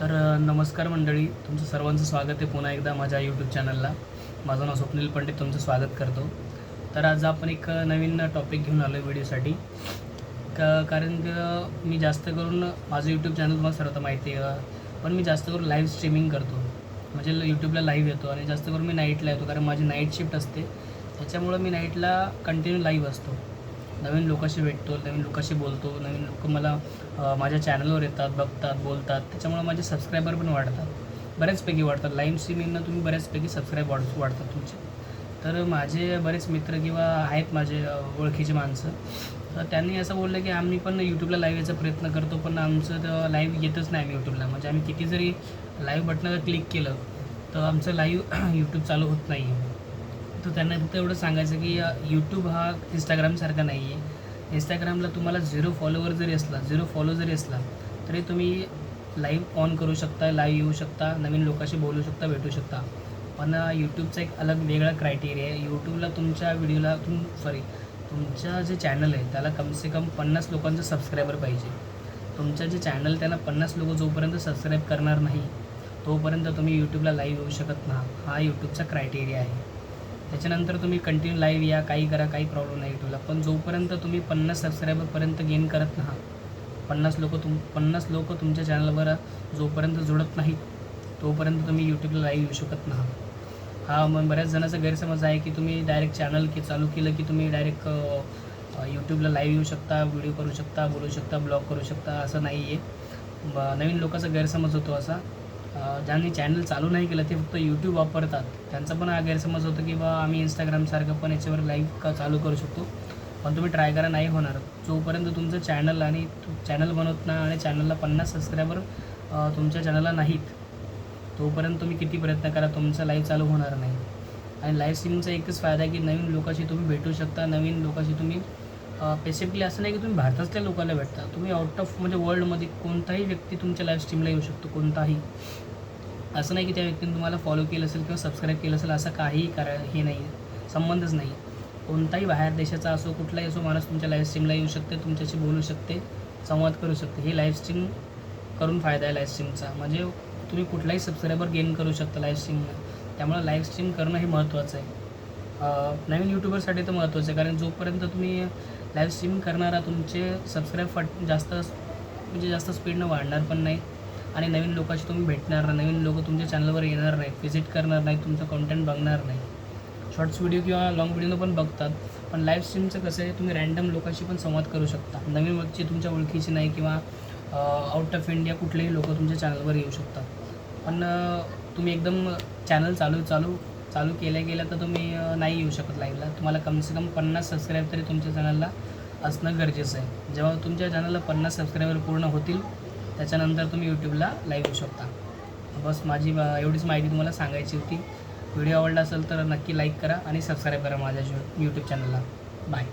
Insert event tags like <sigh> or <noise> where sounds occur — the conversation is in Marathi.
तर नमस्कार मंडळी. तुमचं सर्वांचं स्वागत आहे पुन्हा एकदा माझ्या यूट्यूब चॅनलला माझं नाव स्वप्नील पंडित तुमचं स्वागत करतो. तर आज आपण एक नवीन टॉपिक घेऊन आलो आहे व्हिडिओसाठी. का कारण मी जास्त करून माझं यूट्यूब चॅनल तुम्हाला सर्व माहिती आहे पण मी जास्त करून लाईव्ह स्ट्रीमिंग करतो. म्हणजे यूट्यूबला लाईव्ह येतो आणि जास्त करून मी नाईटला येतो कारण माझी नाईट शिफ्ट असते. त्याच्यामुळं मी नाईटला कंटिन्यू लाईव्ह असतो. नवीन लोकांशी भेटतो नवीन लोकांशी बोलतो नवीन लोक मला माझ्या चॅनलवर येतात बघतात बोलतात. त्याच्यामुळं माझे सबस्क्रायबर पण वाढतात. बऱ्याचपैकी वाढतात. लाईव्ह स्ट्रीमिंगनं तुम्ही बऱ्याचपैकी सबस्क्राईब वाढ वाढतात तुमचे. तर माझे बरेच मित्र किंवा आहेत माझे ओळखीचे माणसं. तर त्यांनी असं बोललं की आम्ही पण यूट्यूबला लाईव्ह यायचा प्रयत्न करतो पण आमचं तर लाईव्ह येतच नाही आम्ही यूट्यूबला म्हणजे आम्ही किती जरी लाईव्ह बटनावर क्लिक केलं तर आमचं लाईव्ह यूट्यूब <clears throat> चालू होत नाही आहे तर त्यांना फक्त एवढं सांगायचं की यूट्यूब हा इंस्टाग्रामसारखा नाही आहे इंस्टाग्रामला तुम्हाला झिरो फॉलोवर जरी असला झिरो फॉलो जरी असला तरी तुम्ही लाईव्ह ऑन करू शकता लाईव्ह येऊ शकता नवीन लोकांशी बोलू शकता भेटू शकता. पण यूट्यूबचा एक अलग वेगळा क्रायटेरिया आहे. यूट्यूबला तुमच्या व्हिडिओला तुम सॉरी तुमचं जे चॅनल आहे त्याला कमसे कम पन्नास लोकांचं सबस्क्रायबर पाहिजे. तुमचं जे चॅनल त्याला पन्नास लोक जोपर्यंत सबस्क्राईब करणार नाही तोपर्यंत तुम्ही यूट्यूबला लाईव्ह येऊ शकत ना हा यूट्यूबचा क्रायटेरिया आहे. त्याच्यानंतर तुम्ही कंटिन्यू लाईव्ह या काही करा काही प्रॉब्लेम नाही तुला पण जोपर्यंत तुम्ही पन्नास सबस्क्रायबरपर्यंत गेन करत नाही पन्नास लोक तुम पन्नास लोक तुमच्या चॅनलवर जोपर्यंत जुळत नाहीत तोपर्यंत तुम्ही यूट्यूबला लाईव्ह येऊ शकत नाही. हा मग बऱ्याच जणांचा गैरसमज आहे की तुम्ही डायरेक्ट चॅनल की चालू केलं की तुम्ही डायरेक्ट यूट्यूबला लाईव्ह येऊ शकता व्हिडिओ करू शकता बोलू शकता ब्लॉग करू शकता असं नाही आहे ब- नवीन लोकांचा गैरसमज होतो असा. ज्यांनी चॅनल चालू नाही केलं ते फक्त यूट्यूब वापरतात. त्यांचा पण हा गैरसमज होतो की बा आम्ही इंस्टाग्रामसारखं पण याच्यावर लाईव्ह का चालू करू शकतो. पण तुम्ही ट्राय करा नाही होणार. जोपर्यंत तुमचं चॅनल आणि चॅनल बनवत नाही आणि चॅनलला पन्नास सबस्क्रायबर तुमच्या चॅनलला नाहीत तोपर्यंत तुम्ही किती प्रयत्न करा तुमचं लाईव्ह चालू होणार नाही. आणि लाईव्ह स्ट्रीमचा एकच फायदा आहे की नवीन लोकांशी तुम्ही भेटू शकता नवीन लोकांशी तुम्ही स्पेसिफिकली असं नाही की तुम्ही भारतातल्या लोकांना भेटता. तुम्ही आउट ऑफ म्हणजे वर्ल्डमध्ये कोणताही व्यक्ती तुमच्या लाईफ स्ट्रीमला येऊ शकतो कोणताही. असं नाही की त्या व्यक्तीने तुम्हाला फॉलो केलं असेल किंवा सबस्क्राईब केलं असेल असं काहीही करा हे नाही. आहे संबंधच नाही. कोणताही बाहेर देशाचा असो कुठलाही असो माणूस तुमच्या लाईफ स्ट्रीमला येऊ शकते तुमच्याशी बोलू शकते संवाद करू शकते. हे लाईफ स्ट्रीम करून फायदा आहे लाईफ स्ट्रीमचा म्हणजे तुम्ही कुठलाही सबस्क्रायबर गेन करू शकता लाईफ स्ट्रीमला त्यामुळे लाईफ स्ट्रीम करणं हे महत्त्वाचं आहे. नवीन यूट्यूबरसाठी तर महत्त्वाचं आहे कारण जोपर्यंत तुम्ही लाईव्ह स्ट्रीम करणारा तुमचे सबस्क्राईब फट जास्त म्हणजे जास्त स्पीडनं वाढणार पण नाही. आणि नवीन लोकांशी तुम्ही भेटणार नाही नवीन लोक तुमच्या चॅनलवर येणार नाहीत व्हिजिट करणार नाहीत तुमचं कॉन्टेंट बघणार नाही. शॉर्ट्स व्हिडिओ किंवा लॉंग व्हिडिओनं पण बघतात पण लाईव्ह स्ट्रीमचं कसं आहे तुम्ही रॅन्डम लोकांशी पण संवाद करू शकता. नवीन व्यक्ती तुमच्या ओळखीची नाही किंवा आउट ऑफ इंडिया कुठलेही लोक तुमच्या चॅनलवर येऊ शकतात. पण तुम्ही एकदम चॅनल चालू चालू चालू केलं गेलं तर तुम्ही नाही येऊ शकत लाईव्हला तुम्हाला कमसे कम पन्नास सबस्क्राईब तरी तुमच्या चॅनलला असणं गरजेचं आहे. जेव्हा तुमच्या चॅनलला पन्नास सबस्क्रायबर पूर्ण होतील त्याच्यानंतर तुम्ही यूट्यूबला लाईव्ह येऊ शकता. बस माझी एवढीच माहिती तुम्हाला सांगायची होती. व्हिडिओ आवडला असेल तर नक्की लाईक करा आणि सबस्क्राईब करा माझ्या यूट्यूब चॅनलला बाय